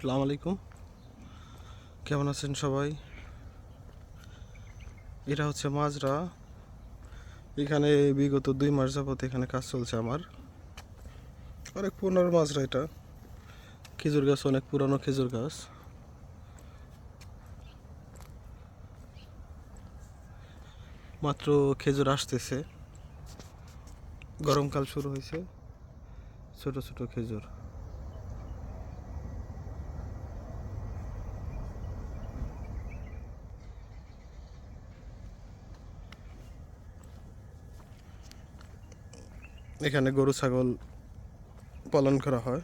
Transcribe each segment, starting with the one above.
আসসালামু আলাইকুম। কেমন আছেন সবাই? এটা হচ্ছে মাজরা। এখানে বিগত দুই মাস যাবত এখানে কাজ চলছে আমার। অনেক পুরনো মাজরা এটা। খেজুর গাছ, অনেক পুরানো খেজুর গাছ। মাত্র খেজুর আসতেছে। গরমকাল শুরু হয়েছে। ছোট ছোট খেজুর। এখানে গরু, ছাগল পালন করা হয়।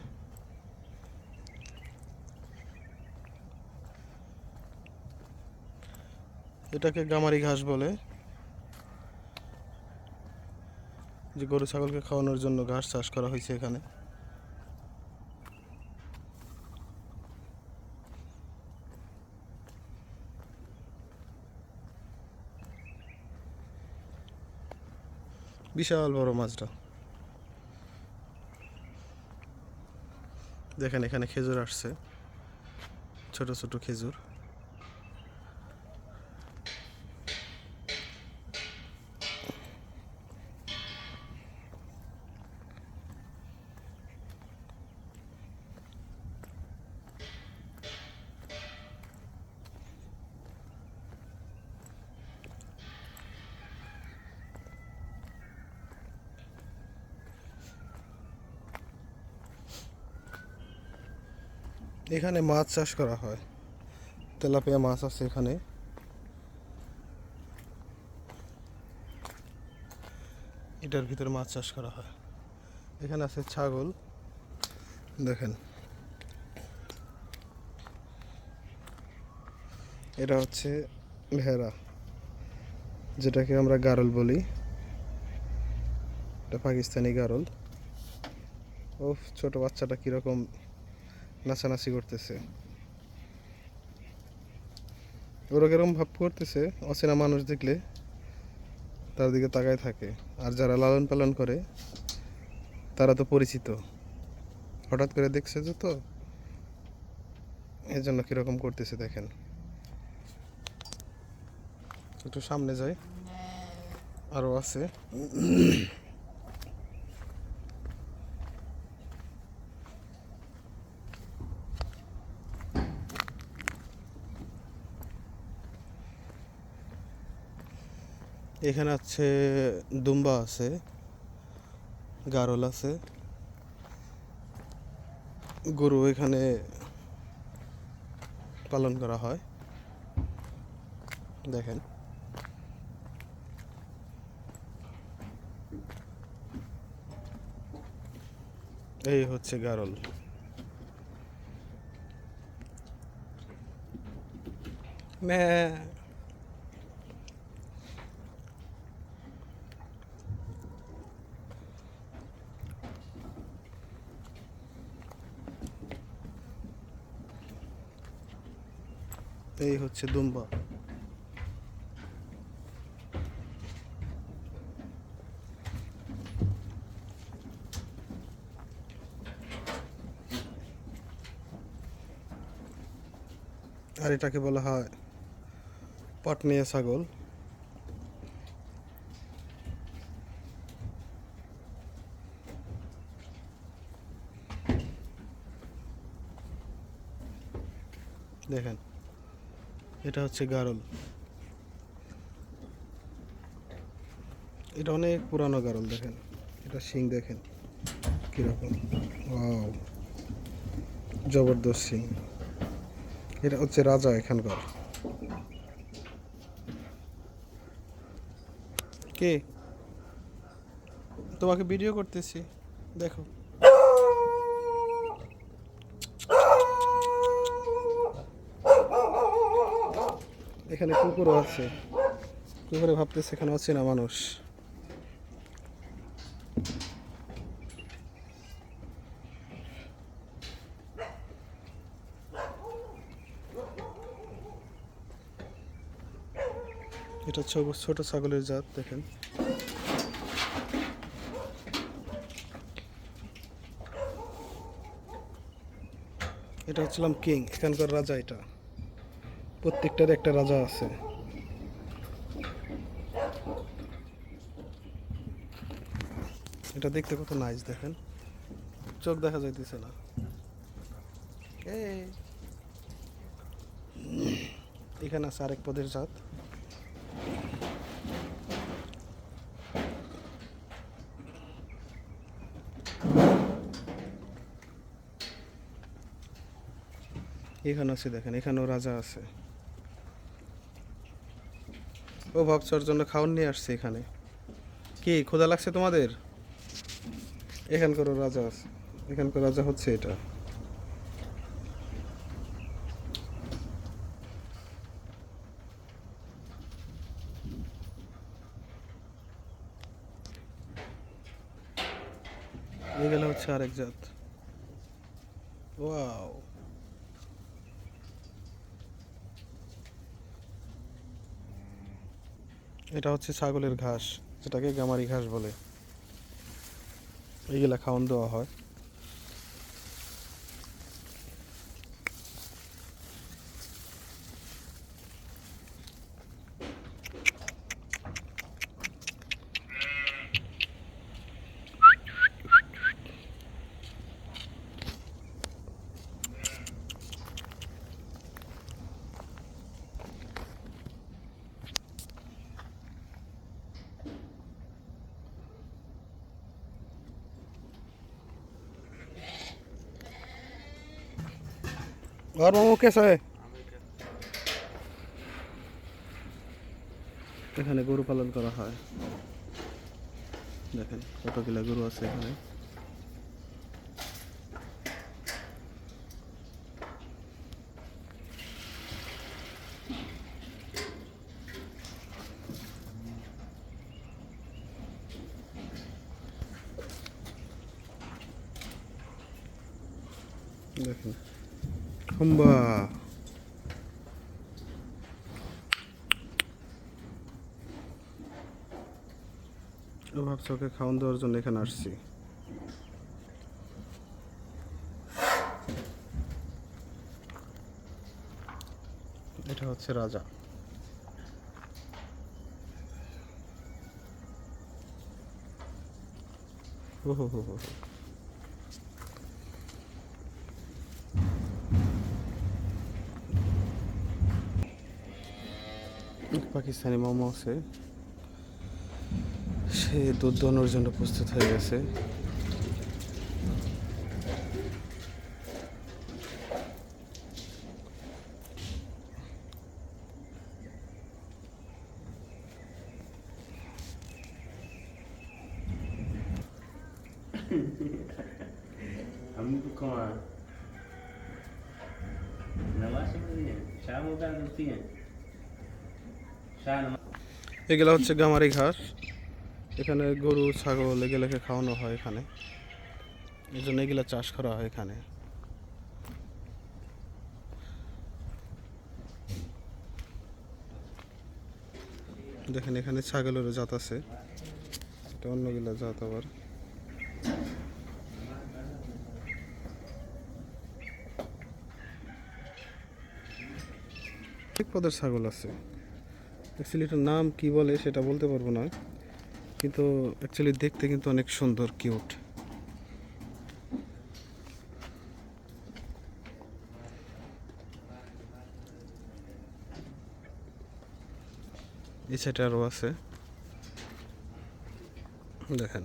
এটাকে গামারি ঘাস বলে। যে গরু, ছাগলকে খাওয়ানোর জন্য ঘাস চাষ করা হয়েছে এখানে। বিশাল বড় মাছটা। দেখেন এখানে খেজুর আসছে ছোট ছোট খেজুর। এখানে মাছ চাষ করা হয়। তেলাপিয়া মাছ আছে এখানে। এটার ভিতরে মাছ চাষ করা হয়। এখানে আছে ছাগল। দেখেন। এটা হচ্ছে ভেড়া, যেটাকে আমরা গারল বলি। এটা পাকিস্তানি গারল। ও ছোট বাচ্চাটা কীরকম নাচানাচি করতেছে। ওরা কীরকম ভাব করতেছে, অচেনা মানুষ দেখলে তার দিকে তাকায় থাকে। আর যারা লালন পালন করে, তারা তো পরিচিত। হঠাৎ করে দেখছে যে তো এই জন্য কীরকম করতেছে দেখেন। একটু সামনে যাই। আরও আছে। এখানে আছে, দুম্বা আছে, গারল আছে। গরু এখানে পালন করা হয়। দেখেন। এই হচ্ছে গারল। ম্যা এই হচ্ছে দুম্বা। আর এটাকে বলা হয় পটনিয়া ছাগল। দেখেন। এটা হচ্ছে গারল। এটা অনেক পুরানো গারল, দেখেন। এটা শিং, দেখেন। কীরকম। জবরদস্ত শিং। এটা হচ্ছে রাজা এখানকার। কে? তোমাকে ভিডিও করতেছি। দেখো। এখানে কুকুরও আছে। কুকুরে ভাবতেছে এখানে আছে না মানুষ। এটা ছোট ছাগলের জাত, দেখেন। এটা হচ্ছিলাম কিং, এখানকার রাজা এটা। প্রত্যেকটার একটা রাজা আছে। এটা দেখতে কত নাইস দেখেন। চোখ দেখা যাইতেছে না। এখানে আছে আরেক পদের জাত। এখানে আছে দেখেন, এখানেও রাজা আছে। ও ভাবছ ওর জন্য খাওয়ার নিয়ে আসছে এখানে। কি, ক্ষুধা লাগছে তোমাদের? এখানকারও রাজা আছে। এখানকার রাজা হচ্ছে এটা। এগুলো হচ্ছে আরেক জাত। ওয়াও। এটা হচ্ছে ছাগলের ঘাস যেটাকে গামারি ঘাস বলে। এইগুলা খাওয়ান দেওয়া হয়। और मामू कैसा है এখানে গরু পালন করা হয় দেখেন কতগুলা গরু আছে এখানে দেখেন হাম্বা ও ভাবছে ওকে দেওয়ার জন্য এখানে আসছি। এটা হচ্ছে রাজা। ও হো হো হো। পাকিস্তানি মোমোসে সে দুধ দনোর জন্য প্রস্তুত হয়ে গেছে। Yeah. এগুলা হচ্ছে গামারি ঘাস। এখানে গরু, ছাগল এগুলোকে খাওয়ানো হয় এখানে। এই জন্য এগুলা চাষ করা হয় এখানে। দেখেন, এখানে ছাগলেরও জাত আছে। এটা অন্যগুলা জাত আবার। ঠিক পদের ছাগল আছে। অ্যাকচুয়ালি এটার নাম কি বলে সেটা বলতে পারব না। কিন্তু অ্যাকচুয়ালি দেখতে কিন্তু অনেক সুন্দর কিউট এই সাইডে আরও আছে। দেখেন।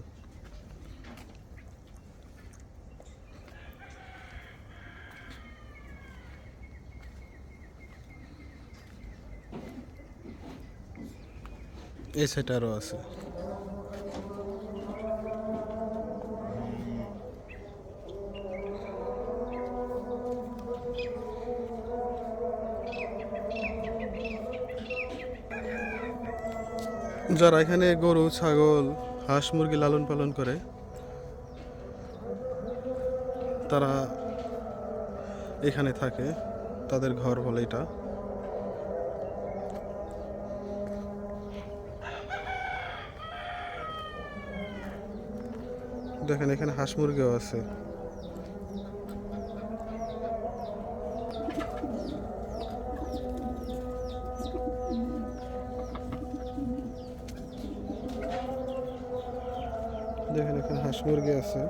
এই সাইডে আছে। যারা এখানে গরু, ছাগল, হাঁস, মুরগি লালন পালন করে, তারা এখানে থাকে। তাদের ঘর বলে এটা। দেখেন এখানে হাঁস মুরগিও আছে। দেখেন এখানে হাঁস মুরগি আছে।